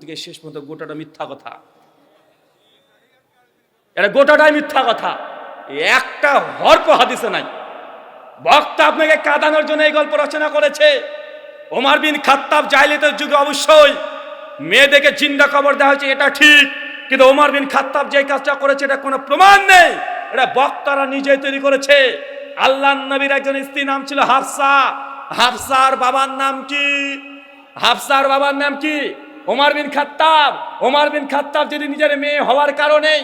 থেকে শেষ পর্যন্ত গোটাটা মিথ্যা কথা। এটা গোটাটাই মিথ্যা কথা। একটা হরপ হাদিসে নাই। বক্তা আপনাকে কাঁদানোর জন্য এই গল্প রচনা করেছে। ওমার বিন খাত্তাব জাইলিতের যুগে অবশ্যই মেয়েদেরকে জিন্দা কবর দেওয়া হয়েছে, এটা ঠিক। কিন্তু ওমার বিন খাত্তাব যে কাজটা করেছে, এটা কোনো প্রমাণ নেই। এটা বক্তারা নিজেই তৈরি করেছে। আল্লাহ নবীর একজন স্ত্রী নাম ছিল হাফসা। হাফসার বাবার নাম কি? হাফসার বাবার নাম কি? ওমর বিন খাত্তাব ওমার বিন খাত্তাব যদি নিজের মেয়ে হওয়ার কারণে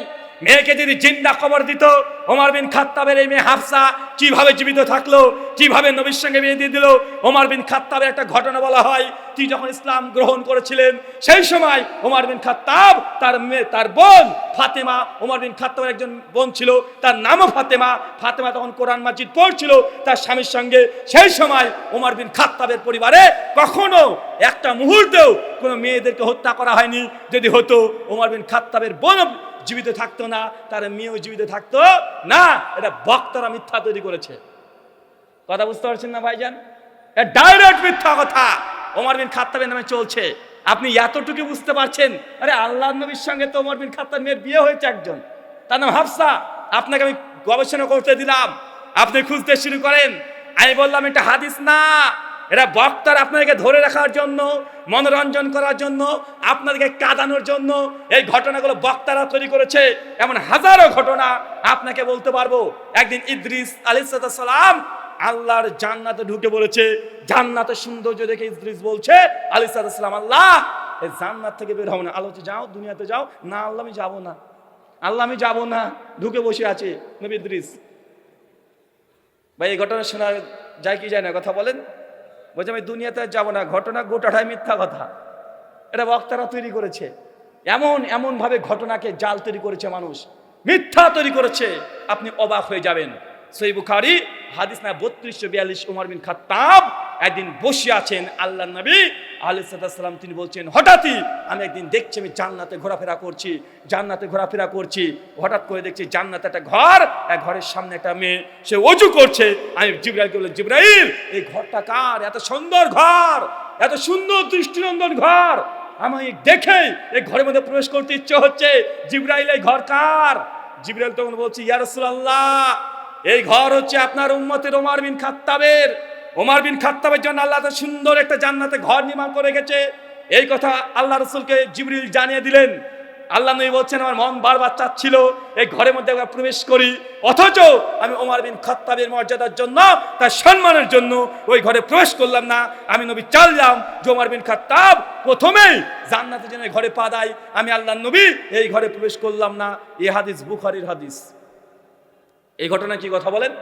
মেয়েকে যদি জিন্দা কবর দিত, ওমর বিন খাত্তাবের এই মেয়ে হাফসা কীভাবে জীবিত থাকল, কীভাবে নবীর সঙ্গে বিয়ে দিয়ে দিল, ওমর বিন খাত্তাবের একটা ঘটনা বলা হয়, তিনি যখন ইসলাম গ্রহণ করেছিলেন, সেই সময় ওমর বিন খাত্তাব তার মেয়ে, তার বোন ফাতেমা, ওমর বিন খাত্তাবের একজন বোন ছিল, তার নামও ফাতেমা ফাতেমা তখন কোরআন মাজিদ পড়ছিল তার স্বামীর সঙ্গে, সেই সময় ওমর বিন খাত্তাবের পরিবারে কখনো একটা মুহূর্তেও কোনো মেয়েদেরকে হত্যা করা হয়নি। যদি হতো, ওমর বিন খাত্তাবের বোন জীবিত থাকতো না, তার মেয়েও জীবিত থাকতো না। এটা বক্তারা মিথ্যা তৈরি করেছে। কথা বুঝতে পারছেন না ভাইজান? ডাইরেক্ট মিথ্যা কথা। ওমর বিন খাত্তাবের নামে চলছে। আপনি এতটুকু বুঝতে পারছেন? আরে আল্লাহ নবীর সঙ্গে তো ওমর বিন খাত্তাব মেয়ের বিয়ে হয়েছে একজন। তার নাম হাফসা। আপনাকে আমি গবেষণা করতে দিলাম। আপনি খুঁজতে শুরু করেন। আমি বললাম, এটা হাদিস না। এরা বক্তার আপনাদেরকে ধরে রাখার জন্য, মনোরঞ্জন করার জন্য, আপনাদেরকে কাঁদানোর জন্য এই ঘটনাগুলো বক্তারা তৈরি করেছে। এমন হাজারো ঘটনা আপনাকে বলতে পারব। একদিন ইদ্রিস আলিসালাম আল্লাহর জান্নাতে ঢুকে বলেছে জান্নাতের সৌন্দর্য দেখে ইদ্রিস বলছে আলিসালাম আল্লাহ, এই জান্নাত থেকে বের হব না। আলোতে যাও, দুনিয়াতে যাও। না, আল্লাহ, আমি যাব না। আল্লাহ, আমি যাব না। ঢুকে বসে আছে নবী ইদ্রিস। ভাই, এই ঘটনা শোনা যায় কি যায় না, কথা বলেন। বলছে, আমি দুনিয়াতে যাব না, ঘটনা গোটাটাই মিথ্যা কথা। এটা বক্তারা তৈরি করেছে। এমন, এমনভাবে ঘটনাকে জাল তৈরি করেছে মানুষ। মিথ্যা তৈরি করেছে। আপনি অবাক হয়ে যাবেন। সই বুখারি, হাদিস না বত্রিশশো বিয়াল্লিশ, উমর বিন খাত্তাব একদিন বসে আছেন আল্লাহ নবী আলিসাল্লাম তিনি বলছেন, হঠাৎই আমি একদিন দেখছি, আমি জান্নাতে ঘোরাফেরা করছি, জান্নাতে ঘোরাফেরা করছি, হঠাৎ করে দেখছি জান্নাতে একটা ঘর, এক ঘরের সামনে একটা মেয়ে, সে অজু করছে, আমি জিব্রাইলকে বললাম, জিব্রাইল, এই ঘরটা কার? এত সুন্দর ঘর, এত সুন্দর দৃষ্টিনন্দন ঘর আমি দেখে এই ঘরের মধ্যে প্রবেশ করতে ইচ্ছে হচ্ছে, জিব্রাইল, এই ঘর কার? জিব্রাইল তখন বলছি, ইয়া রাসূলুল্লাহ, এই ঘর হচ্ছে আপনার উম্মতের ওমর বিন খাত্তাবের ওমর বিন খাত্তাবের জন্য আল্লাহ এত সুন্দর একটা জান্নাতে ঘর নির্মাণ করে গেছে এই কথা আল্লাহ রসুলকে জিবরিল জানিয়ে দিলেন। আল্লাহ নবী বলছেন, আমার মন বারবার চাচ্ছিল এই ঘরের মধ্যে একবার প্রবেশ করি। অথচ আমি ওমার বিন খাত্তাবের মর্যাদার জন্য, তার সম্মানের জন্য ওই ঘরে প্রবেশ করলাম না। আমি নবী চাললাম যে ওমার বিন খাত্তাব প্রথমেই জান্নাতে যেন এই ঘরে পা দেয়। আমি আল্লাহ নবী এই ঘরে প্রবেশ করলাম না। এ হাদিস বুখারির হাদিস। এই ঘটনা কি কথা বলেন?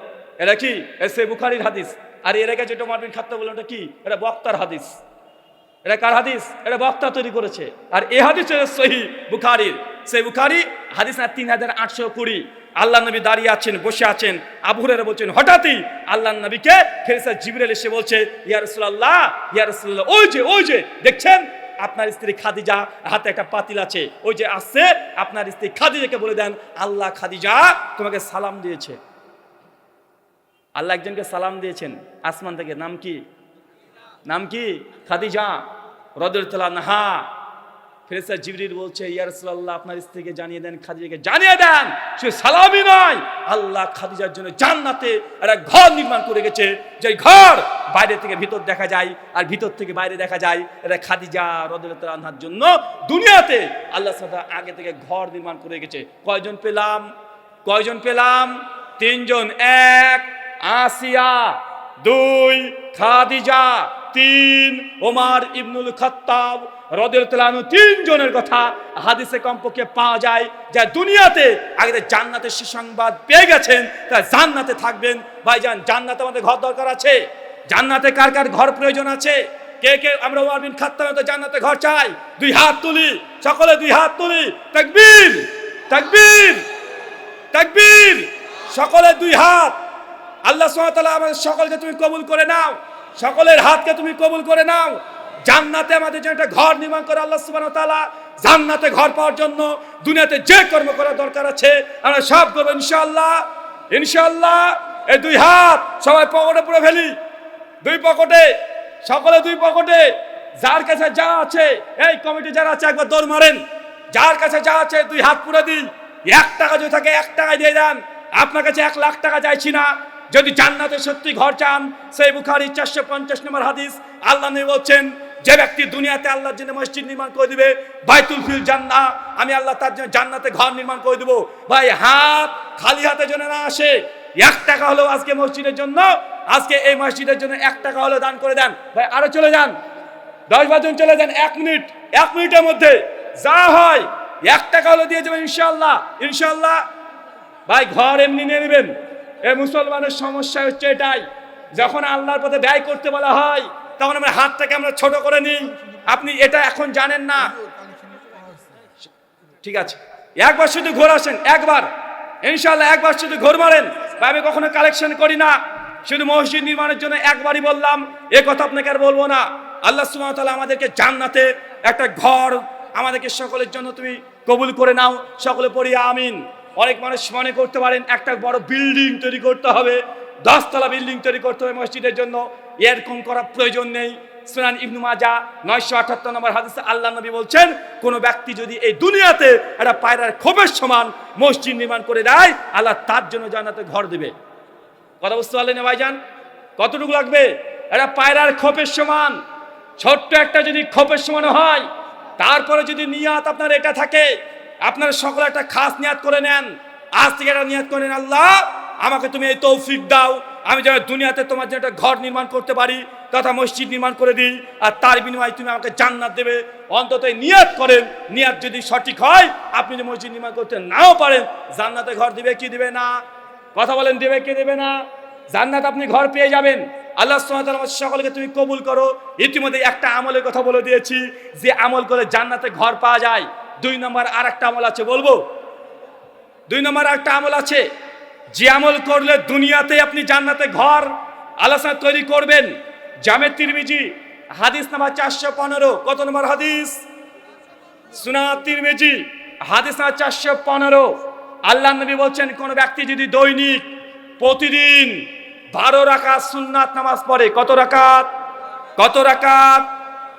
এটা কি? এসে বুখারির হাদিস। আর এর আগে যেটা মারবিন খাত্তা বললেন এটা কি? এটা বক্তার হাদিস। এটা কার হাদিস? এটা বক্তা তৈরি করেছে। আর এ হাদিস সহি বুখারির। সেই বুখারি হাদিস না তিন হাজার আটশো কুড়ি। আল্লাহ নবী দাঁড়িয়ে আছেন, বসে আছেন। আবুরের বলছেন, হঠাৎই আল্লাহ নবীকে ফেরেসা জিবরেল এসে বলছে, ইয়া রাসূলুল্লাহ ইয়া রাসূলুল্লাহ, ওই যে ওই যে, দেখছেন? আপনার স্ত্রী খাদিজা হাতে একটা পাতিল আছে, ওই যে আসছে, আপনার স্ত্রী খাদিজাকে বলে দেন, আল্লাহ খাদিজা তোমাকে সালাম দিয়েছে। আল্লাহ একজনকে সালাম দিয়েছেন, আসমান থেকে, নাম কি? নাম কি? খাদিজা রদুল্লাহ নাহা ফেরেসা জিবরির বলছে ইয়ারসুল্লাহ আপনার স্ত্রীকে জানিয়ে দেন, খাদিজাকে জানিয়ে দেন, সে সালামই নয়। আল্লাহ খাদিজার জন্য জান্নাতে একটা ঘর নির্মাণ করে গেছে যে ঘর বাইরে থেকে ভিতর দেখা যায় আর ভিতর থেকে বাইরে দেখা যায়, এটা খাদিজা রদুল্লাহার জন্য দুনিয়াতে আল্লাহ সাদা আগে থেকে ঘর নির্মাণ করে গেছে কয়জন পেলাম? কয়জন পেলাম? তিনজন, এক। আসিয়া দুই, খাদিজা, তিন, ওমার ইবনুল খত্তাব রদের তেলানু তিনজনের কথা হাদিসে কমপক্ষে পাওয়া যায় যা দুনিয়াতে আগে জান্নাতের সুসংবাদ পেয়ে গেছেন তা জান্নাতে থাকবেন। ভাইজান, জান্নাতে আমাদের ঘর দরকার আছে। জান্নাতে কার কার ঘর প্রয়োজন আছে? কে কে? আমরা ওমর বিন খাত্তাব তো জান্নাতে ঘর চাই। দুই হাত তুলি, সকলে দুই হাত তুলি। তাকবীর! তাকবীর! তাকবীর! সকলে দুই হাত! আল্লাহ সুবহানাহু আমাদের সকলকে তুমি কবুল করে নাও। সকলের হাতকে তুমি কবুল করে নাও। জান্নাতে আমাদের জন্য একটা ঘর নির্মাণ করে আল্লাহ সুবহানাহু তাআলা জান্নাতে ঘর পাওয়ার জন্য দুনিয়াতে যে কর্ম করার দরকার আছে, আমরা সব করব ইনশাল্লাহ ইনশাল্লাহ এই দুই হাত সবাই পকেটে পুরো ফেলি। দুই পকেটে, সকলে দুই পকেটে। যার কাছে যা আছে, এই কমিটি যারা আছে, একবার দৌড় মারেন। যার কাছে যা আছে, দুই হাত পুরে দিন। এক টাকা যদি থাকে, এক টাকা দিয়ে দেন। আপনার কাছে এক লাখ টাকা চাইছি না। যদি জান্নাতে সত্যি ঘর চান, সেই বুখারি চারশো পঞ্চাশ নম্বর হাদিস, আল্লাহ নবী বলছেন, যে ব্যক্তি দুনিয়াতে আল্লাহর জন্য মসজিদ নির্মাণ করে দিবে, বাইতুল ফিল জান্না আমি আল্লাহ তার জন্য জান্নাতে ঘর নির্মাণ করে দেবো। ভাই, হাত খালি হাতে যেন না আসে, এক টাকা হলেও আজকে মসজিদের জন্য, আজকে এই মসজিদের জন্য এক টাকা হলেও দান করে দেন। ভাই, আরও চলে যান। দশ বাজন চলে যান, এক মিনিট, এক মিনিটের মধ্যে। যা হয়, এক টাকা হলে দিয়ে যাবেন ইনশাল্লাহ ইনশাল্লাহ ভাই, ঘর এমনি নিয়ে নেবেন। এ মুসলমানের সমস্যা হচ্ছে এটাই। যখন আল্লাহর পথে ব্যয় করতে বলা হয়, তখন আমরা হাতটাকে আমরা ছোট করে নিই। আপনি এটা এখন জানেন না। ঠিক আছে। একবার শুধু ঘোর আসেন, একবার। ইনশাল্লাহ একবার শুধু ঘোর মারেন। বা আমি কখনো কালেকশন করি না। শুধু মসজিদ নির্মাণের জন্য একবারই বললাম, এ কথা আপনাকে আর বলব না। আল্লাহ ওয়া আমাদেরকে জান্নাতে একটা ঘর আমাদেরকে সকলের জন্য তুমি কবুল করে নাও। সকলে পড়িয়া আমিন। অনেক মানুষ মনে করতে পারেন একটা বড় বিল্ডিং তৈরি করতে হবে, দশতলা বিল্ডিং তৈরি করতে হবে মসজিদের জন্য। এরকম করার প্রয়োজন নেই। সুনান ইবনু মাজা নয়শো আঠাত্তর নম্বর হাদিসে আল্লাহ নবী বলছেন, কোন ব্যক্তি যদি এই দুনিয়াতে একটা পায়রার ক্ষোভের সমান মসজিদ নির্মাণ করে দেয়, আল্লাহ তার জন্য জানাতে ঘর দেবে। কথা বুঝতে পারলেন ভাইজান? কতটুকু লাগবে? একটা পায়রার খোপের সমান, ছোট্ট একটা যদি খোপের সমান হয়, তারপরে যদি নিয়াত আপনার এটা থাকে আপনার সকলে একটা খাস নিয়াত করে নেন। আজ থেকে একটা নিয়াত করে নেন, আল্লাহ, আমাকে তুমি এই তৌফিক দাও। আমি যেন দুনিয়াতে তোমার জন্য একটা ঘর নির্মাণ করতে পারি, তথা মসজিদ নির্মাণ করে দিই, আর তার বিনিময়ে তুমি আমাকে জান্নাত দেবে। অন্তত নিয়াত করেন। নিয়াত যদি সঠিক হয়, আপনি যদি মসজিদ নির্মাণ করতে নাও পারেন, জান্নাতে ঘর দিবে কি দিবে না? কথা বলেন, দেবে কে দেবে না? জান্নাত আপনি ঘর পেয়ে যাবেন। আল্লাহ তাআলা সকলকে তুমি কবুল করো। ইতিমধ্যে একটা আমলের কথা বলে দিয়েছি, যে আমল করে জান্নাতে ঘর পাওয়া যায়। দুই নম্বর আর একটা আমল আছে, বলব? দুই নম্বর একটা আমল আছে, যে আমল করলে দুনিয়াতে আপনি জান্নাতে ঘর সাহেব তৈরি করবেন। জামে তিরমিজি, হাদিস নাম্বার চারশো পনেরো। কত নম্বর হাদিস? সুনা তিরমিজি, হাদিস নাম্বার চারশো পনেরো। আল্লাহ নবী বলছেন, কোন ব্যক্তি যদি দৈনিক, প্রতিদিন বারো রাকাত সুন্নাত নামাজ পড়ে, কত রাকাত? কত রাকাত?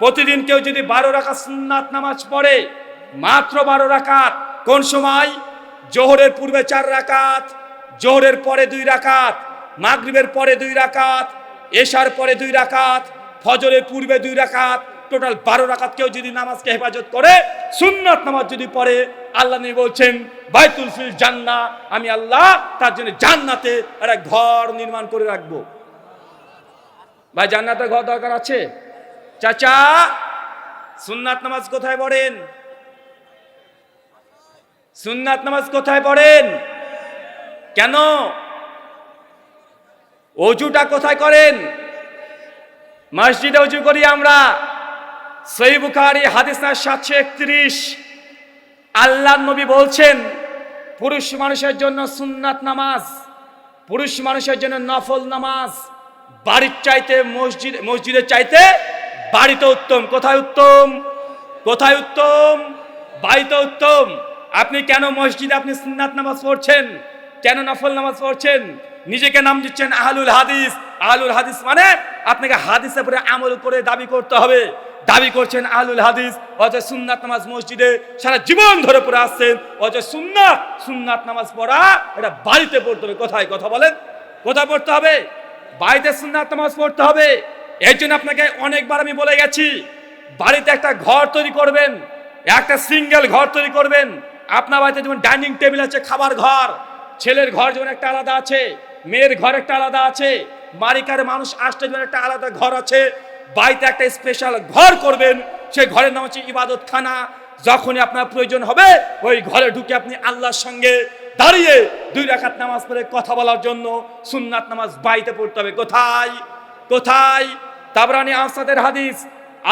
প্রতিদিন কেউ যদি বারো রাকাত সুন্নাত নামাজ পড়ে মাত্র বারো রাকাত। কোন সময়? জোহরের পূর্বে চার রাকাত, জোহরের পরে দুই রাকাত, মাগরিবের পরে দুই রাকাত, এশার পরে দুই রাকাত, ফজরের পূর্বে দুই রাকাত। টোটাল বারো রাকাত কেউ যদি নামাজকে হেফাজত করে, সুন্নাত নামাজ যদি পড়ে, আল্লাহ নবী বলছেন, বাইতুল ফিল জান্না, আমি আল্লাহ তার জন্য জান্নাতে একটা ঘর নির্মাণ করে রাখব। ভাই জান্নাতে ঘর দরকার আছে? চাচা, সুন্নাত নামাজ কোথায় পড়েন? সুন্নাত নামাজ কোথায় পড়েন? কেন? অজুটা কোথায় করেন? মসজিদে অজু করি আমরা। সই বুখারি, হাদিস সাতশো একত্রিশ। আল্লাহ নবী বলছেন, পুরুষ মানুষের জন্য সুন্নাত নামাজ, পুরুষ মানুষের জন্য নফল নামাজ, বাড়ির চাইতে মসজিদ, মসজিদের চাইতে বাড়িতে উত্তম। কোথায় উত্তম? কোথায় উত্তম? বাড়িতে উত্তম। আপনি কেন মসজিদে আপনি সুন্নাত নামাজ পড়ছেন? কেন নফল নামাজ পড়ছেন? নিজেকে নাম দিচ্ছেন আহলুল হাদিস। আহলুল হাদিস মানে আপনাকে হাদিসে পরে আমল করে দাবি করতে হবে। দাবি করছেন আহলুল হাদিস অথচ সুন্নাত নামাজ মসজিদে সারা জীবন ধরে পড়ে আসছেন। অথচ সুন্নাত সুন্নাত নামাজ পড়া এটা বাড়িতে পড়তে হবে। কোথায়? কথা বলেন। কোথায় পড়তে হবে? বাড়িতে সুন্নাত নামাজ পড়তে হবে। এর জন্য আপনাকে অনেকবার আমি বলে গেছি, বাড়িতে একটা ঘর তৈরি করবেন, একটা সিঙ্গেল ঘর তৈরি করবেন আপনার বাড়িতে যেমন ডাইনিং টেবিল আছে, খাবার ঘর, ছেলের ঘর যেমন একটা আলাদা আছে, মেয়ের ঘর একটা আলাদা আছে মারিকার মানুষ আসতে যেমন একটা আলাদা ঘর আছে, বাড়িতে একটা স্পেশাল ঘর করবেন, সে ঘরের নাম হচ্ছে ইবাদত খানা যখনই আপনার প্রয়োজন হবে, ওই ঘরে ঢুকে আপনি আল্লাহর সঙ্গে দাঁড়িয়ে দুই রাকাত নামাজ পড়ে কথা বলার জন্য, সুন্নাত নামাজ বাড়িতে পড়তে হবে। কোথায়? কোথায়? তাবরানি আসাদের হাদিস।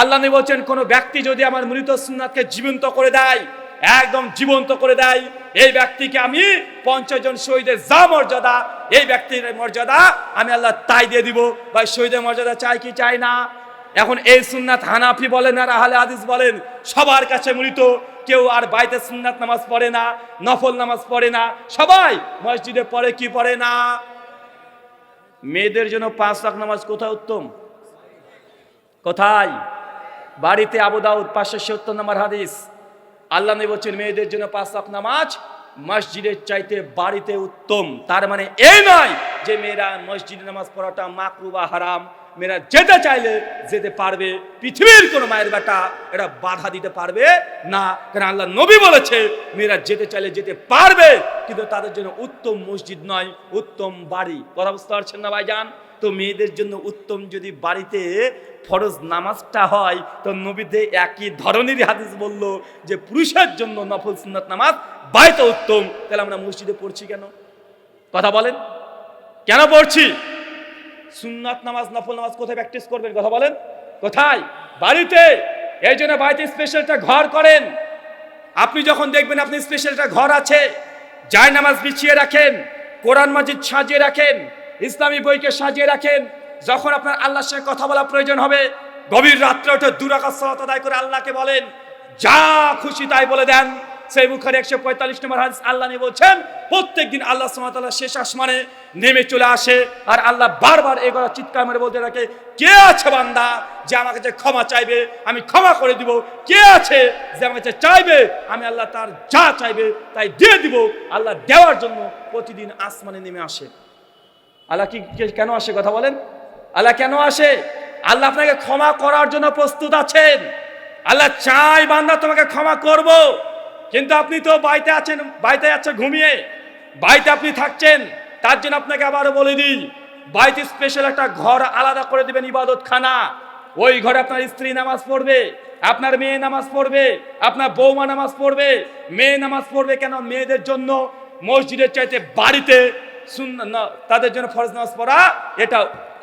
আল্লাহ বলছেন, কোন ব্যক্তি যদি আমার মৃত সুন্নাতকে জীবন্ত করে দেয় একদম জীবন্ত করে দেয়। এই ব্যক্তিকে আমি পঞ্চাশ জন শহীদের যা মর্যাদা, এই ব্যক্তির মর্যাদা আমি আল্লাহ তাই দিয়ে দিব। ভাই, শহীদের মর্যাদা চাই কি চাই না? এখন এই সুন্নাত হানাফি বলেন আর আহলে হাদিস বলেন, সবার কাছে মৃত কেউ আর বাইতে সুন্নাত নামাজ পড়ে না, নফল নামাজ পড়ে না। সবাই মসজিদে পড়ে কি পড়ে না? মেয়েদের জন্য পাঁচ লাখ নামাজ কোথায় উত্তম? কোথায়? বাড়িতে আবু দাউদ পাঁচশো সত্তর নম্বর হাদিস। আল্লাহ নবী বলছেন, মেয়েদের জন্য পাঁচ লাখ নামাজ, মসজিদের চাইতে বাড়িতে উত্তম। তার মানে এই নয় যে মেয়েরা মসজিদে নামাজ পড়াটা মাকরু বা হারাম। মেয়েরা যেতে চাইলে যেতে পারবে। পৃথিবীর কোনো মায়ের বেটা এটা বাধা দিতে পারবে না। কারণ আল্লাহ নবী বলেছে, মেয়েরা যেতে চাইলে যেতে পারবে, কিন্তু তাদের জন্য উত্তম মসজিদ নয়, উত্তম বাড়ি। কথা বুঝতে পারছেন না ভাইজান? তো মেয়েদের জন্য উত্তম যদি বাড়িতে ফরজ নামাজটা হয়, তো নবীতে একই ধরনেরই হাদিস বলল যে পুরুষের জন্য নফল সুন্নাত নামাজ বাড়িতে উত্তম। তাহলে আমরা মসজিদে পড়ছি কেন? কথা বলেন। কেন পড়ছি? সুন্নাত নামাজ, নফল নামাজ কোথায় প্র্যাকটিস করবেন? কথা বলেন। কোথায়? বাড়িতে। এই জন্য বাড়িতে স্পেশালটা ঘর করেন। আপনি যখন দেখবেন আপনি স্পেশাল একটা ঘর আছে জায় নামাজ বিছিয়ে রাখেন, কোরআন মাজিদ সাজিয়ে রাখেন ইসলামী বইকে সাজিয়ে রাখেন। যখন আপনার আল্লাহর সঙ্গে কথা বলা প্রয়োজন হবে, গভীর রাত্রে ওঠে, দুরাকাত সালাত আদায় করে আল্লাহকে বলেন, যা খুশি তাই বলে দেন। সেই বুখারি একশো পঁয়তাল্লিশ নম্বর হাদিস আল্লাহ নিয়ে বলছেন প্রত্যেক দিন আল্লাহ সুমাতাল্লাহ শেষ আসমানে নেমে চলে আসে আর আল্লাহ বারবার কথা চিৎকার মেরে বলতে থাকে, কে আছে বান্দা যে আমার কাছে ক্ষমা চাইবে? আমি ক্ষমা করে দিব। কে আছে যে আমার কাছে চাইবে? আমি আল্লাহ তার যা চাইবে তাই দিয়ে দিব। আল্লাহ দেওয়ার জন্য প্রতিদিন আসমানে নেমে আসে। আল্লাহ কি কেন আসে কথা বলেন? আল্লাহ কেন আসে? আল্লাহ আপনাকে ক্ষমা করার জন্য প্রস্তুত আছেন। আল্লাহ চাই বান্দা তোমাকে ক্ষমা করব। কিন্তু আপনি তো বাড়িতে আছেন বাড়িতে আছেন ঘুমিয়ে। বাড়িতে আপনি থাকছেন, তার জন্য আপনাকে আবারও বলে দিই, বাড়িতে স্পেশাল একটা ঘর আলাদা করে দিবেন ইবাদত খানা ওই ঘরে আপনার স্ত্রী নামাজ পড়বে, আপনার মেয়ে নামাজ পড়বে, আপনার বৌমা নামাজ পড়বে। মেয়ে নামাজ পড়বে কেন? মেয়েদের জন্য মসজিদের চাইতে বাড়িতে তাদের জন্য ফরজ নামাজ পড়া, এটা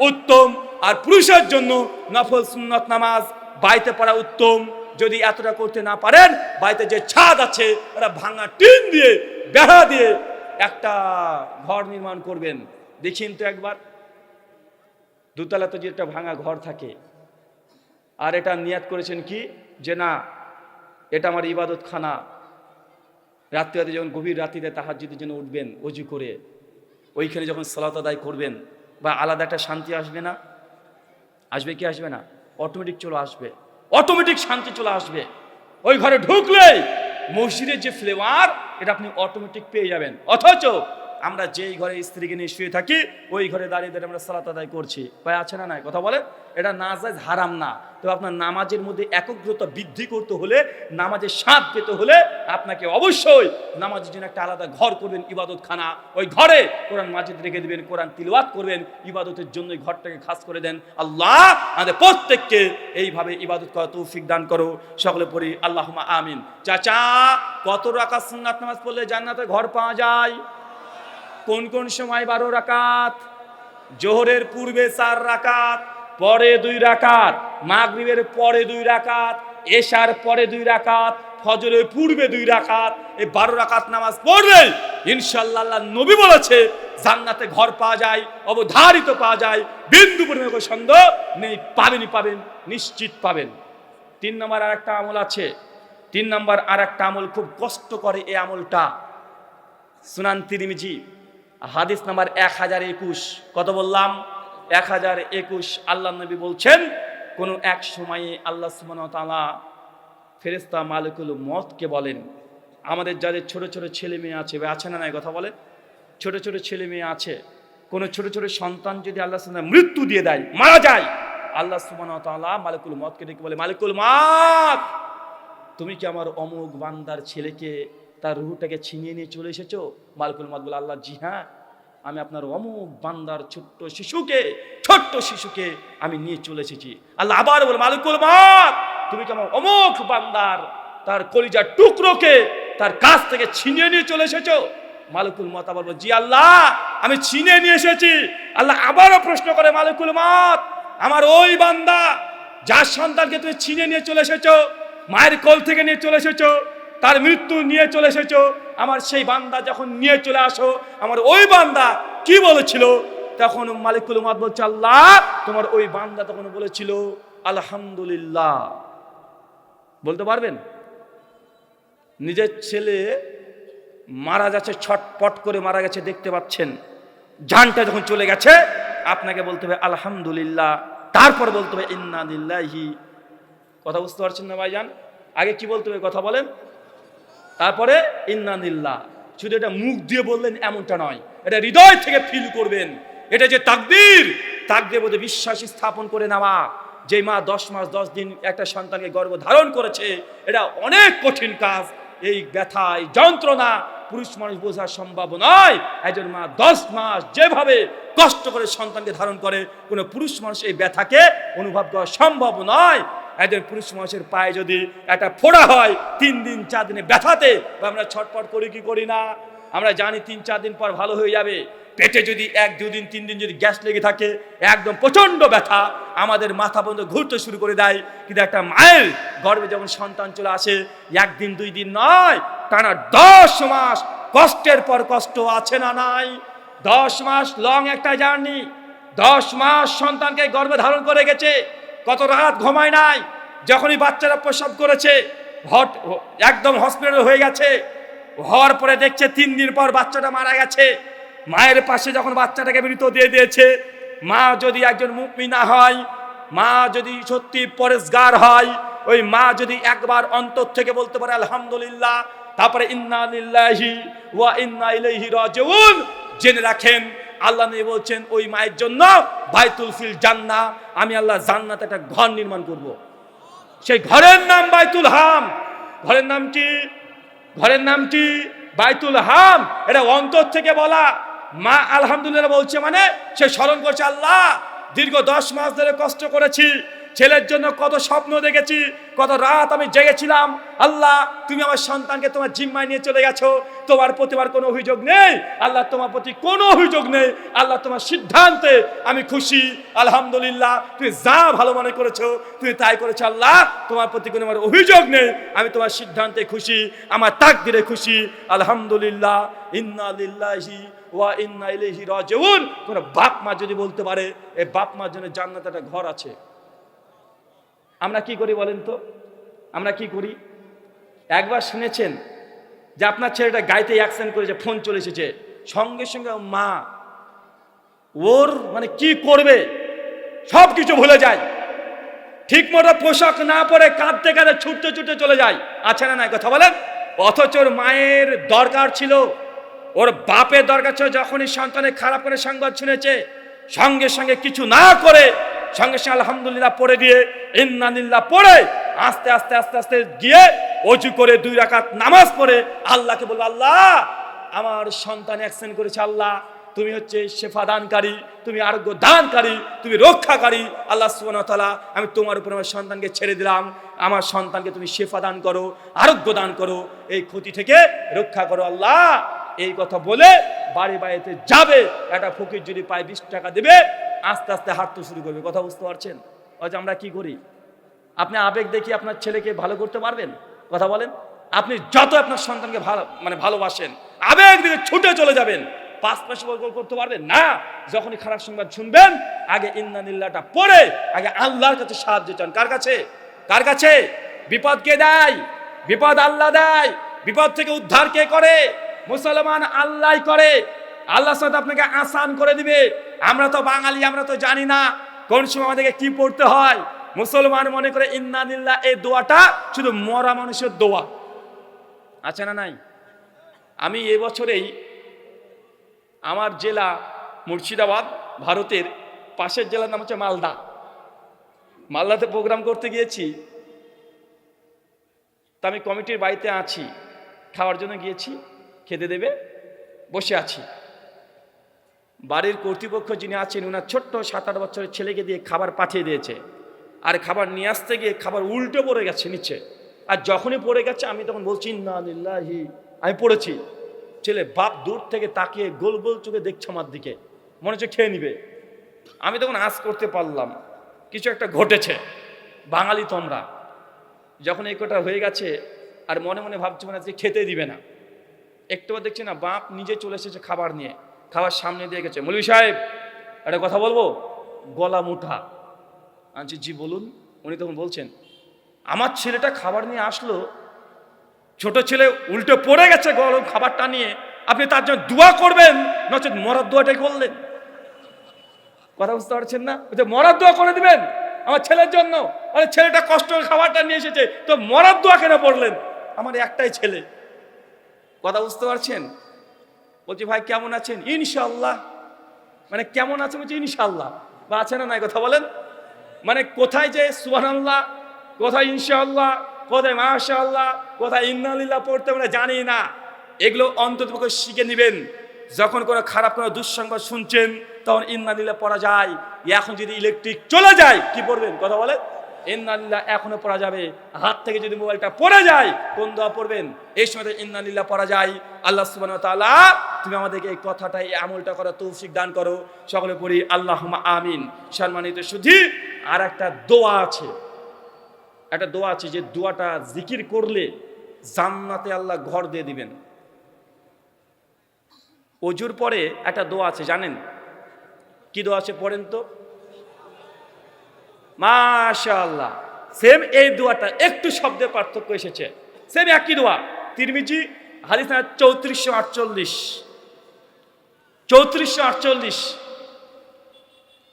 উত্তম। আর পুরুষের জন্য নফল সুন্নত নামাজ, বাড়িতে পড়া উত্তম। যদি এতটা করতে না পারেন, বাড়িতে যে ছাদ আছে ওরা ভাঙা টিন দিয়ে, বেড়া দিয়ে একটা ঘর নির্মাণ করবেন। দেখিন তো একবার। দুতলাতে যে একটা ভাঙা ঘর থাকে। আর এটা নিয়াত করেছেন কি? যে না, এটা আমার ইবাদত খানা রাত্রি রাতে যখন গভীর রাত্রিতে তাহার যদি যেন উঠবেন, অজু করে। ওইখানে যখন সালাত আদায় করবেন বা আলাদা একটা শান্তি আসবে না? আসবে কি আসবে না? অটোমেটিক চলে আসবে। অটোমেটিক শান্তি চলে আসবে। ওই ঘরে ঢুকলেই মসজিদের যে ফ্লেভার এটা আপনি অটোমেটিক পেয়ে যাবেন। অথচ আমরা যেই ঘরে স্ত্রীকে নিয়ে শুয়ে থাকি, ওই ঘরে দাঁড়িয়ে দাঁড়িয়ে আমরা সালাত আদায় করছি। ভাই, আছে না নাই? কথা বলেন? এটা নাজাজ হারাম না। তো আপনার নামাজের মধ্যে একগ্রতা বৃদ্ধি করতে হলে, নামাজের স্বাদ পেতে হলে আপনাকে অবশ্যই নামাজের জন্য একটা আলাদা ঘর করবেন ইবাদত খানা ওই ঘরে কোরআন মাজিদ রেখে দেবেন, কোরআন তিলওয়াত করবেন, ইবাদতের জন্য ঘরটাকে খাস করে দেন। আল্লাহ আমাদের প্রত্যেককে এইভাবে ইবাদত করা তৌফিক দান করো। সকলে পড়ি আল্লাহ আমিন। চাচা, কত রাখা সুন্নাত নামাজ পড়লে জান্নাতে ঘর পাওয়া যায়? কোন কোন সময় বারো রাকাত? জোহরের পূর্বে চার রাকাত, পরে দুই রাকাত, মাগরিবের পরে দুই রাকাত, এশার পরে দুই রাকাত, ফজরের পূর্বে দুই রাকাত, এই বারো রাকাত নামাজ পড়লে ইনশাল্লাহ নবী বলেছে, জান্নাতে ঘর পাওয়া যায়, অবধারিত পাওয়া যায়, বিন্দু পরিমাণ সন্দেহ নেই, পাবেনই পাবেন, নিশ্চিত পাবেন। তিন নম্বর আর একটা আমল আছে, তিন নম্বর আর একটা আমল খুব কষ্ট করে এই আমলটা। সুনান তিরিমিজি হাদিস নাম্বার এক হাজার একুশ। কত বললাম? এক হাজার একুশ। আল্লাহ নবী বলছেন, কোনো এক সময়ে আল্লাহ সুমান তালা ফেরেস্তা মালিকুল মতকে বলেন, আমাদের যাদের ছোট ছোট ছেলে মেয়ে আছে বা আছে না নাই কথা বলে ছোট ছোট ছেলে মেয়ে আছে, কোনো ছোট ছোট সন্তান যদি আল্লাহ মৃত্যু দিয়ে দেয়, মারা যায়। আল্লাহ সুমান তালা মালিকুল মতকে ডেকে বলে, মালিকুল মত তুমি কি আমার অমুক বান্দার ছেলেকে তার রুহটাকে ছিনিয়ে নিয়ে চলে এসেছ? মালকুল মত বলে আল্লাহ, জি হ্যাঁ আমি আপনার অমুক বান্দার ছোট্ট শিশুকে ছোট্ট শিশুকে আমি নিয়ে চলে এসেছি। আল্লাহ আবার বলে, মালিকুল মত তুমি কেমন অমুক বান্দার তার কলিজার টুকরোকে তার কাছ থেকে ছিনিয়ে নিয়ে চলে এসেছ? মালিকুল মত আবার জি আল্লাহ, আমি ছিনিয়ে নিয়ে এসেছি। আল্লাহ আবারও প্রশ্ন করে, মালিকুল মত আমার ওই বান্দা, যার সন্তানকে তুমি ছিনিয়ে নিয়ে চলে এসেছ, মায়ের কোল থেকে নিয়ে চলে এসেছ তার মৃত্যু নিয়ে চলে এসেছ। আমার সেই বান্দা যখন নিয়ে চলে আসো, আমার ওই বান্দা কি বলেছিল? তখন মালিকুল মাদ বলছে, আল্লাহ, তোমার ওই বান্দা তখন বলেছিল, আলহামদুলিল্লাহ। বলতে পারবেন? নিজের ছেলে মারা যাচ্ছে, ছটপট করে মারা গেছে, দেখতে পাচ্ছেন। জানটা যখন চলে গেছে, আপনাকে বলতে হবে, আলহামদুলিল্লাহ। তারপর বলতে হবে ইন্নাদিল্লাহি কথা বুঝতে পারছেন না ভাইজান? আগে কি বলতে হবে, কথা বলেন। তারপরে ইন্নানিল্লাহ শুধু এটা মুখ দিয়ে বললেন এমনটা নয়, এটা হৃদয় থেকে ফিল করবেন। এটা যে তাকদীর, তাকদের মধ্যে বিশ্বাস স্থাপন করে নেওয়া, যে মা দশ মাস, দশ দিন একটা সন্তানকে গর্ভ ধারণ করেছে, এটা অনেক কঠিন কাজ। এই ব্যথা, এই যন্ত্রণা পুরুষ মানুষ বোঝা সম্ভব নয়। একজন মা দশ মাস যেভাবে কষ্ট করে সন্তানকে ধারণ করে, কোনো পুরুষ মানুষ এই ব্যথাকে অনুভব করা সম্ভব নয়। একজন পুরুষ মানুষের পায়ে যদি একটা ফোড়া হয়, তিন দিন, চার দিনে ব্যথাতে আমরা ছটপট করি কি করি না? আমরা জানি তিন, চার দিন পর ভালো হয়ে যাবে। পেটে যদি এক দুদিন তিন দিন যদি গ্যাস লেগে থাকে, একদম প্রচণ্ড ব্যথা, আমাদের মাথা বন্ধ ঘুরতে শুরু করে দেয়। কিন্তু একটা মায়ের গর্ভে যখন সন্তান চলে আসে, একদিন, দুই দিন নয়, টানা দশ মাস, কষ্টের পর কষ্ট আছে না নাই? দশ মাস লং একটা জার্নি। দশ মাস সন্তানকে গর্ভে ধারণ করে গেছে। কত রাত ঘুমায় নাই, যখনই বাচ্চারা প্রসব করেছে, হট, একদম হসপিটাল হয়ে গেছে, হওয়ার পরে দেখছে তিন দিন পর বাচ্চাটা মারা গেছে। মায়ের পাশে যখন বাচ্চাটাকে মৃত দিয়ে দিয়েছে, মা যদি একজন মুকমিনা হয়, মা যদি সত্যি পরেশগার হয়, ওই মা যদি একবার অন্তর থেকে বলতে পারে, আলহামদুলিল্লাহ তারপরে ইন্না ওয়া ইন্না ইলাইহি রাজিউন জেনে রাখেন আল্লাহ নবী বলছেন, ওই মায়ের জন্য বাইতুল ফিল জান্না আমি আল্লাহ জান্নাত একটা ঘর নির্মাণ করব। সেই ঘরের নাম বাইতুল হাম। ঘরের নাম কি? ঘরের নাম কি? বাইতুল হাম। এটা অন্তর থেকে বলা। মা আলহামদুলিল্লাহ বলছে মানে সে স্মরণ করছে, আল্লাহ, দীর্ঘ দশ মাস ধরে কষ্ট করেছি। ছেলের জন্য কত স্বপ্ন দেখেছি, কত রাত আমি জেগেছিলাম। আল্লাহ, তুমি আমার সন্তানকে তোমার জিম্মায় নিয়ে চলে গেছো। তোমার প্রতিবার কোনো অভিযোগ নেই। আল্লাহ, তোমার প্রতি কোনো অভিযোগ নেই। আল্লাহ, তোমার সিদ্ধান্তে আমি খুশি। আলহামদুলিল্লাহ, তুমি যা ভালো মনে করেছ, তুমি তাই করেছ। আল্লাহ, তোমার প্রতি কোনো আমার অভিযোগ নেই। আমি তোমার সিদ্ধান্তে খুশি, আমার তাকদিরে খুশি। আলহামদুলিল্লাহ, ইন্না লিল্লাহি ওয়া ইন্না ইলাইহি রাজিউন। কোন বাপ মা যদি বলতে পারে এই বাপ মার জন্য জান্নাতে একটা ঘর আছে। আমরা কি করি বলেন তো? আমরা কি করি? একবার শুনেছেন যে আপনার ছেলেটা গাইতে অ্যাক্সিডেন্ট করেছে ফোন চলে এসেছে। সঙ্গে সঙ্গে মা, ওর মানে কি করবে? সব কিছু ভুলে যায়। ঠিক মতো পোশাক না পরে কাঁদতে কাঁদতে ছুটতে ছুটতে চলে যায়। আছে না নাই কথা বলেন? অথচ ওর মায়ের দরকার ছিল। ওর বাপের দরকার ছিল। যখনই সন্তানের খারাপ করে সংবাদ শুনেছে, সঙ্গে সঙ্গে কিছু না করে সঙ্গে সঙ্গে আলহামদুলিল্লাহ পড়ে দিয়ে ইন্নানিল্লাহ পড়ে, আস্তে আস্তে আস্তে আস্তে গিয়ে অজু করে দুই রাকাত নামাজ পড়ে, আল্লাহকে বলব আল্লাহ, আমার সন্তান অ্যাক্সিডেন্ট করেছে, আল্লাহ, তুমি হচ্ছে শেফা দানকারী তুমি আরোগ্য দানকারী, তুমি রক্ষাকারী, আল্লাহ ওয়া আমি তোমার উপর আমার সন্তানকে ছেড়ে দিলাম, আমার সন্তানকে তুমি শেফা দান করো, আরোগ্য দান করো, এই ক্ষতি থেকে রক্ষা করো, আল্লাহ। এই কথা বলে বাড়ি বাড়িতে যাবে, একটা ফকির যদি পায় বিশ টাকা দেবে আস্তে আস্তে হাঁটতে শুরু করবে, কথা বুঝতে পারছেন? আজ আমরা কি করি? আপনি আবেগ দেখি আপনার ছেলেকে ভালো করতে পারবেন? কথা বলেন। আপনি যত আপনার সন্তানকে ভালো মানে ভালোবাসেন, আবেগ দিকে ছুটে চলে যাবেন। পাঁচ পাশে করতে পারবেন? না। যখনই খারাপ সংবাদ শুনবেন, আগে ইন্দানিল্লাটা পড়ে, আগে আল্লাহর কাছে সাহায্য চান। কার কাছে? কার কাছে? বিপদ কে দেয়? বিপদ আল্লাহ দেয়। বিপদ থেকে উদ্ধার কে করে? মুসলমান আল্লাহ করে। আল্লাহ সাথে আপনাকে আসান করে দিবে। আমরা তো বাঙালি, আমরা তো জানি না কোন সময় আমাদেরকে কি পড়তে হয়। মুসলমান মনে করে ইন্নানিল্লাহ এই দোয়াটা শুধু মরা মানুষের দোয়া। আছে না নাই? আমি এবছরেই আমার জেলা মুর্শিদাবাদ, ভারতের পাশের জেলার নাম হচ্ছে মালদা। মালদাতে প্রোগ্রাম করতে গিয়েছি। তা আমি কমিটির বাড়িতে আছি। খাওয়ার জন্য গিয়েছি, খেতে দেবে, বসে আছি। বাড়ির কর্তৃপক্ষ যিনি আছেন ওনার ছোট্ট সাত আট বছরের ছেলেকে দিয়ে খাবার পাঠিয়ে দিয়েছে। আর খাবার নিয়ে আসতে গিয়ে খাবার উল্টে পড়ে গেছে নিচে। আর যখনই পড়ে গেছে, আমি তখন বলছি না লিল্লাহি। আমি পড়েছি। ছেলে বাপ দূর থেকে তাকিয়ে গোল গোল চোখে দেখছে আমার দিকে। মনে হচ্ছে খেয়ে নিবে। আমি তখন আশ করতে পারলাম। কিছু একটা ঘটেছে। বাঙালি তোমরা যখন এই কটা হয়ে গেছে, আর মনে মনে ভাবছি মানে আজকে খেতে দিবে না। একটু দেখছি না, বাপ নিজে চলে এসেছে খাবার নিয়ে। খাবার সামনে দিয়ে গেছে। মৌলী সাহেব, একটা কথা বলব? গলা মুঠা আনছি, জি, বলুন। উনি তখন বলছেন, আমার ছেলেটা খাবার নিয়ে আসলো। ছোট ছেলে উল্টে পড়ে গেছে গরম খাবারটা নিয়ে। আপনি তার জন্য দোয়া করবেন, নচেত মরার দোয়াটাই করলেন। কথা বুঝতে পারছেন না? যে মরার দোয়া করে দিবেন আমার ছেলের জন্য? আরে ছেলেটা কষ্ট খাবারটা নিয়ে এসেছে, তো মরার দোয়া কেন পড়লেন? আমার একটাই ছেলে। কথা বুঝতে পারছেন? বলছি, ভাই, কেমন আছেন? ইনশাল্লাহ মানে কেমন আছে বলছি ইনশাল্লাহ বা আছে না নাই কথা বলেন? মানে কোথায় যে, সুবহানাল্লাহ, কোথায় ইনশাআল্লাহ, কোথায় মাশাআল্লাহ, কোথায় ইন্নালিল্লাহ পড়তে আমরা জানি না। এগুলো অন্তত শিখে নেবেন। যখন কোনো খারাপ, কোনো দুঃসংবাদ শুনছেন, তখন ইন্নালিল্লাহ পড়া যায়। এখন যদি ইলেকট্রিক চলে যায়, কি পড়বেন? কথা বলেন। ইন্নালিল্লাহ এখনও পড়া যাবে। হাত থেকে যদি মোবাইলটা পড়ে যায়, কোন দোয়া পড়বেন? এই সময় ইন্নালিল্লাহ পড়া যায়। আল্লাহ সুবহানাহু ওয়া তাআলা, তুমি আমাদেরকে এই কথাটাই আমলটা করার তৌফিক দান করো। সকলে পড়ি, আল্লাহুম্মা আমিন। সম্মানিত সুধী আর একটা দোয়া আছে। একটা দোয়া আছে যে দোয়াটা জিকির করলে জান্নাতে আল্লাহ ঘর দিয়ে দিবেন। অজুর পরে একটা দোয়া আছে, জানেন? কি দোয়া আছে পড়েন তো? মাশাআল্লাহ। সেম এই দোয়াটা, একটু শব্দের পার্থক্য এসেছে। সেম একই দোয়া। তিরমিজি, হাদিস চৌত্রিশশো আটচল্লিশ। চৌত্রিশশো আটচল্লিশ।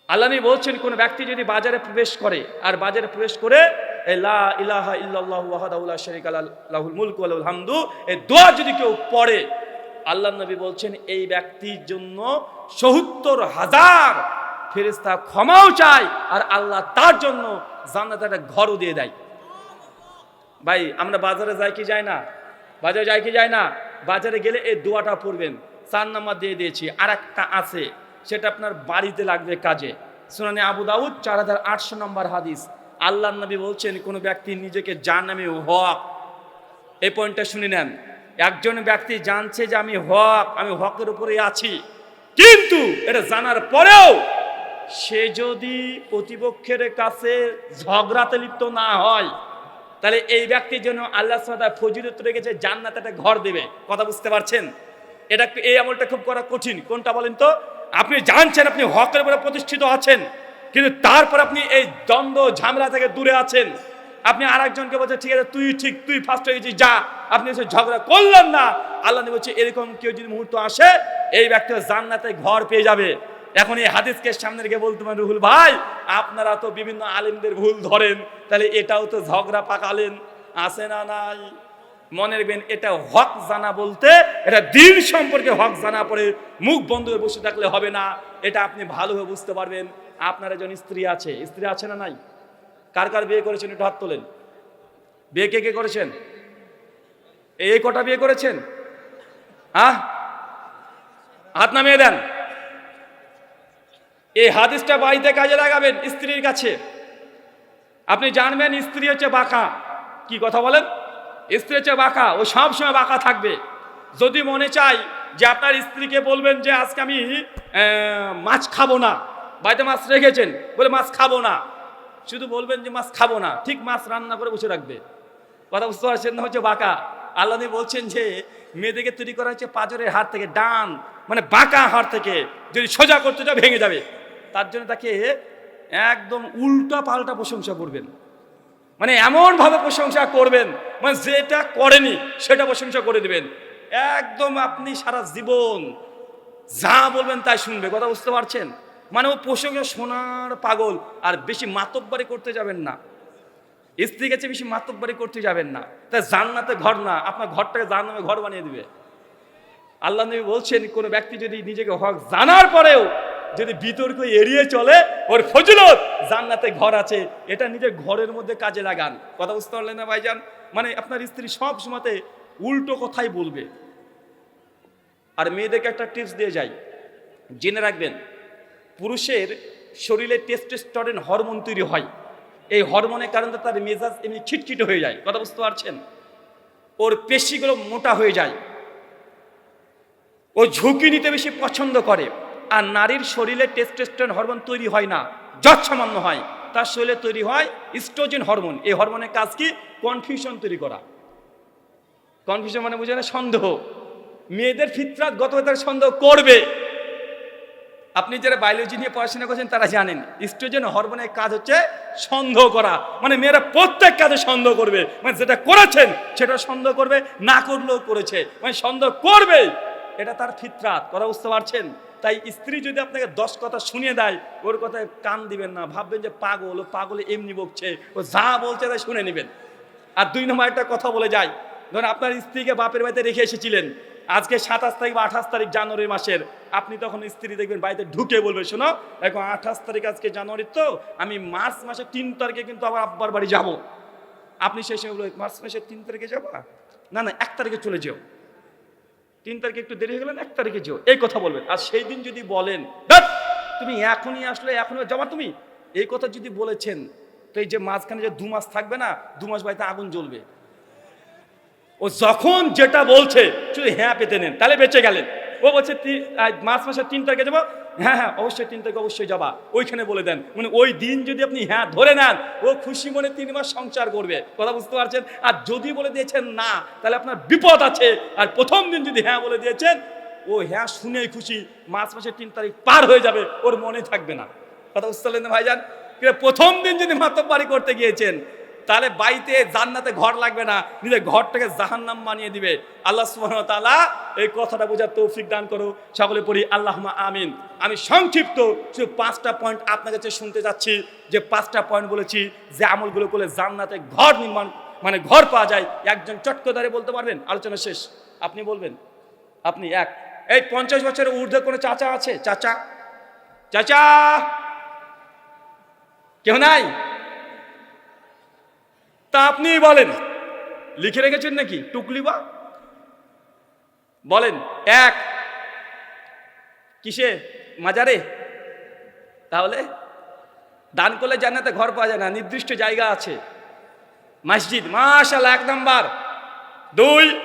আল্লাহ বলছেন, কোন ব্যক্তি যদি বাজারে প্রবেশ করে, আর বাজারে প্রবেশ করে ইলাহা ইল্লাল্লাহু ওয়াহদাহু লা শারীকা লাহু লাহুল মুলকু ওয়া লাহুল হামদু এই দোয়া যদি কেউ পড়ে, আল্লাহ নবী বলছেন, এই ব্যক্তির জন্য সত্তর হাজার ফেরেশতা ক্ষমাও চায় আর আল্লাহ তার জন্য জান্নাতে একটা ঘরও দিয়ে দেয়। ভাই, আমরা বাজারে যাই কি যাই না? বাজারে যাই কি যাই না? বাজারে গেলে এই দোয়াটা পড়বেন। চার নাম্বার দিয়ে দিয়েছি আর একটা আছে, সেটা আপনার বাড়িতে লাগবে কাজে। সুনানি আবু দাউদ, চার হাজার আটশো নম্বর হাদিস। আল্লাহ নবী বলছেন, কোনো ব্যক্তি নিজেকে জান আমি হক। এই পয়েন্টটা শুনে নেন। একজন ব্যক্তি জানছে যে আমি হক, আমি হকের উপরে আছি। কিন্তু এটা জানার পরেও সে যদি প্রতিপক্ষের কাছে ঝগড়াতে লিপ্ত না হয়, তাহলে এই ব্যক্তির জন্য আল্লাহ সাদা ফজিলত রেখেছে, জান্নাতে একটা ঘর দেবে। কথা বুঝতে পারছেন? এটা এই আমলটা খুব করা কঠিন। কোনটা বলেন তো? আপনি জানছেন আপনি হকের উপরে প্রতিষ্ঠিত আছেন, কিন্তু তারপর আপনি এই দ্বন্দ্ব, ঝামেলা থেকে দূরে আছেন। আপনি আর একজনকে বলছেন, ঠিক আছে, তুই ঠিক, তুই ফার্স্ট হয়ে গেছিস, যা। আপনি এসে ঝগড়া করলেন না। আল্লাহ বলছে, এরকম কেউ যদি মুহূর্ত আসে, এই ব্যক্তি জান্নাতে ঘর পেয়ে যাবে। এখন এই হাদিসকে সামনে রেখে বলতে পারেন, রুহুল ভাই, আপনারা তো বিভিন্ন আলিমদের ভুল ধরেন, তাহলে এটাও তো ঝগড়া পাকালেন আসে না নাই? মনে রাখবেন, এটা হক জানা বলতে, এটা দিন সম্পর্কে হক জানা পরে মুখ বন্ধ হয়ে বসে থাকলে হবে না, এটা আপনি ভালোভাবে বুঝতে পারবেন। আপনার একজন স্ত্রী আছে স্ত্রী আছে না নাই? কার কার বিয়ে করেছেন, একটু হাত তোলেন। বিয়ে কে কে করেছেন? এই কটা বিয়ে করেছেন? হ্যাঁ হাত নামিয়ে দেন। এই হাদিসটা বাড়িতে কাজে লাগাবেন স্ত্রীর কাছে। আপনি জানবেন স্ত্রী হচ্ছে বাঁকা। কি কথা বলেন? স্ত্রী হচ্ছে বাঁকা, ও সবসময় বাঁকা থাকবে। যদি মনে চাই যে আপনার স্ত্রীকে বলবেন যে আজকে আমি মাছ খাব না, বাড়িতে মাছ রেখেছেন, বলে মাছ খাব না। শুধু বলবেন যে মাছ খাব না, ঠিক মাছ রান্না করে বসে রাখবে। কথা বুঝতে পারছেন না হচ্ছে বাঁকা? আল্লাহ বলছেন যে মেয়েদেরকে তৈরি করা হয়েছে পাজরের হাত থেকে, ডান মানে বাঁকা হাত থেকে। যদি সোজা করতে যাও, ভেঙে যাবে। তার জন্য তাকে একদম উল্টা পাল্টা প্রশংসা করবেন। মানে এমনভাবে প্রশংসা করবেন মানে যেটা করেনি, সেটা প্রশংসা করে দেবেন। একদম আপনি সারা জীবন যা বলবেন তাই শুনবে, কথা বুঝতে পারছেন? মানে ও প্রশংসা শোনার পাগল, আর বেশি মাতব্বারি করতে যাবেন না। স্ত্রী কাছে বেশি মাতব্বারি করতে যাবেন না। তাই জান্নাতে ঘর না, আপনার ঘরটাকে জান্নামে ঘর বানিয়ে দিবে। আল্লাহ নবী বলছেন, কোন ব্যক্তি যদি নিজেকে হক জানার পরেও যদি বিতর্ক এড়িয়ে চলে, ওর ফজিলত জান্নাতে ঘর আছে, এটা নিজের ঘরের মধ্যে কাজে লাগান। কথা বুঝতে পারলেন না ভাইজান? মানে আপনার স্ত্রী সব সময়তে উল্টো কথাই বলবে। আর মেয়েদেরকে একটা টিপস দিয়ে যাই। জেনে রাখবেন, পুরুষের শরীরে টেস্টোস্টেরন হরমোন তৈরি হয়। এই হরমোনের কারণে তার মেজাজ এমনি খিটখিটে হয়ে যায়। কথা বুঝতে পারছেন? ওর পেশিগুলো মোটা হয়ে যায়। ও ঝুঁকি নিতে বেশি পছন্দ করে। আর নারীর শরীরে টেস্টোস্টেরন হরমোন তৈরি হয় না, যৎসামান্য হয়। তার শরীরে তৈরি হয় ইস্ট্রোজেন হরমোন। এই হরমোনের কাজ কি? কনফিউশন তৈরি করা। কনফিউশন মানে বুঝে না সন্দেহ। মেয়েদের ফিতরাত গত সন্দেহ করবে। আপনি যারা বায়োলজি নিয়ে পড়াশোনা করছেন, তারা জানেন ইস্ট্রোজেন হরমোনের কাজ হচ্ছে সন্দেহ করা। মানে মেয়েরা প্রত্যেক কাজে সন্দেহ করবে। মানে যেটা করেছেন, সেটা সন্দেহ করবে, না করলেও করেছে। মানে সন্দেহ করবে, এটা তার ফিতরাত, কথা বুঝতে পারছেন? তাই স্ত্রী যদি আপনাকে দশ কথা শুনিয়ে দেয়, ওর কথায় কান দিবেন না। ভাববেন যে পাগল, ও পাগল এমনি বকছে। ও যা বলছে তাই শুনে নেবেন। আর দুই নম্বর একটা কথা বলে যায়, ধরুন আপনার স্ত্রীকে বাপের বাড়িতে রেখে এসেছিলেন। আজকে সাতাশ তারিখ বা আঠাশ তারিখ জানুয়ারি মাসের, আপনি তখন স্ত্রী দেখবেন, বাড়িতে ঢুকে বলবে, শোনো এখন আঠাশ তারিখ আজকে জানুয়ারি তো, আমি মার্চ মাসের তিন তারিখে কিন্তু আবার আব্বার বাড়ি যাব। আপনি সেই সময় বলবেন, মার্চ মাসের তিন তারিখে যাবা? না না, এক তারিখে চলে যেও। তিন তারিখে একটু দেরি হয়ে গেলেন এক তারিখে যেও। এই কথা বলবেন। আর সেই দিন যদি বলেন তুমি এখনই আসলে, এখনই যাবা তুমি? এই কথা যদি বলেছেন, তো এই যে মাঝখানে যে দু মাস থাকবে না, দু মাস বাড়িতে আগুন জ্বলবে। ও যখন যেটা বলছে, শুধু হ্যাঁ পেতে নেন, তাহলে বেঁচে গেলেন। ও বলছে মার্চ মাসের তিন তারিখে যাব? হ্যাঁ হ্যাঁ অবশ্যই তিন তারিখে অবশ্যই যাবা। ওইখানে বলে দেন। মানে ওই দিন যদি আপনি হ্যাঁ ধরে নেন, ও খুশি মনে তিন মাস সংসার করবে। কথা বুঝতে পারছেন? আর যদি বলে দিয়েছেন না, তাহলে আপনার বিপদ আছে। আর প্রথম দিন যদি হ্যাঁ বলে দিয়েছেন, ও হ্যাঁ শুনেই খুশি, মার্চ মাসের তিন তারিখ পার হয়ে যাবে, ওর মনে থাকবে না। কথা বুঝতে পারলেন ভাইজান? প্রথম দিন যদি মাতব্বারি করতে গিয়েছেন তাহলে বাড়িতে জান্নাতে ঘর লাগবে না। নিজের ঘরটাকে জাহান্নাম বানিয়ে দিবে। আল্লাহ সুবহানাহু তাআলা এই কথাটা বোঝার তৌফিক দান করো সকলে পড়ি, আল্লাহুম্মা আমিন। আমি সংক্ষিপ্ত শুধু পাঁচটা পয়েন্ট আপনার কাছে শুনতে যাচ্ছি। যে পাঁচটা পয়েন্ট বলেছি, যে আমলগুলো করলে জান্নাতে ঘর নির্মাণ মানে ঘর পাওয়া যায়। একজন চটকদারে বলতে পারবেন? আলোচনা শেষ। আপনি বলবেন? আপনি এক। এই পঞ্চাশ বছরের ঊর্ধ্বে কোনো চাচা আছে? চাচা? চাচা? কেউ নাই? তা আপনি বলেন। লিখে রেখেছেন নাকি? টুকলি বা? বলেন, এক। কিসে? মাজারে? তাহলে? দান করলে জান্নাতে ঘর পাওয়া যায় না, নির্দিষ্ট জায়গা আছে। মসজিদ মাশাল্লাহ এক নাম্বার। দুই,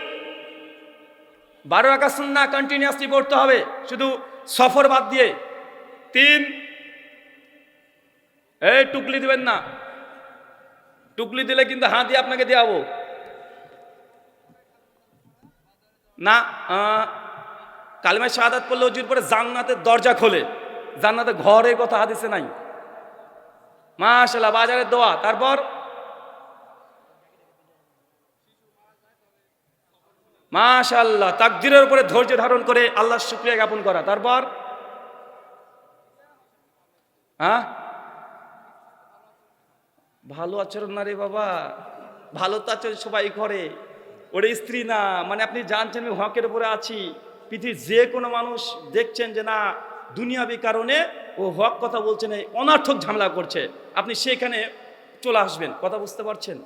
বারো রাখা সুন্না কন্টিনিউয়াসলি পড়তে হবে, শুধু সফর বাদ দিয়ে। তিন, এই টুকলি দেবেন না। টুকলি দিলে কিন্তু হাত দিয়ে আপনাকে দেওয়াবো। না কালিমায় শাহাদাত পড়লে অজুর পরে জান্নাতের দরজা খোলে। জান্নাতে ঘরের কথা হাদিসে নাই। মাশাল্লাহ বাজারের দোয়া। তারপর? মাশাল্লাহ তাকদিরের উপরে ধৈর্য ধারণ করে আল্লাহর শুক্রিয়া জ্ঞাপন করা। তারপর? হ্যাঁ? ভালো আচরণ না রে বাবা। ভালো তো আচরণ সবাই করে। ওরে স্ত্রী না মানে আপনি জানছেন আমি হকের উপরে আছি। পৃথিবীর যে কোনো মানুষ দেখছেন যে না, দুনিয়াবি কারণে ও হক কথা বলছে না, অনার্থক ঝামেলা করছে। আপনি সেখানে চলে আসবেন, কথা বুঝতে পারছেন?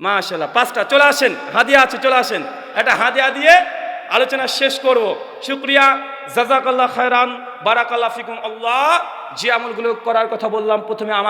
মাশাল্লাহ পাঁচটা, চলে আসেন, হাদিয়া আছে, চলে আসেন। একটা হাদিয়া দিয়ে আলোচনা শেষ করব। শুক্রিয়া, জাজাকাল্লাহ খায়রান, বারাকাল্লাহ ফিকুম, আল্লাহ, যে আমলগুলো করার কথা বললাম, প্রথমে আমার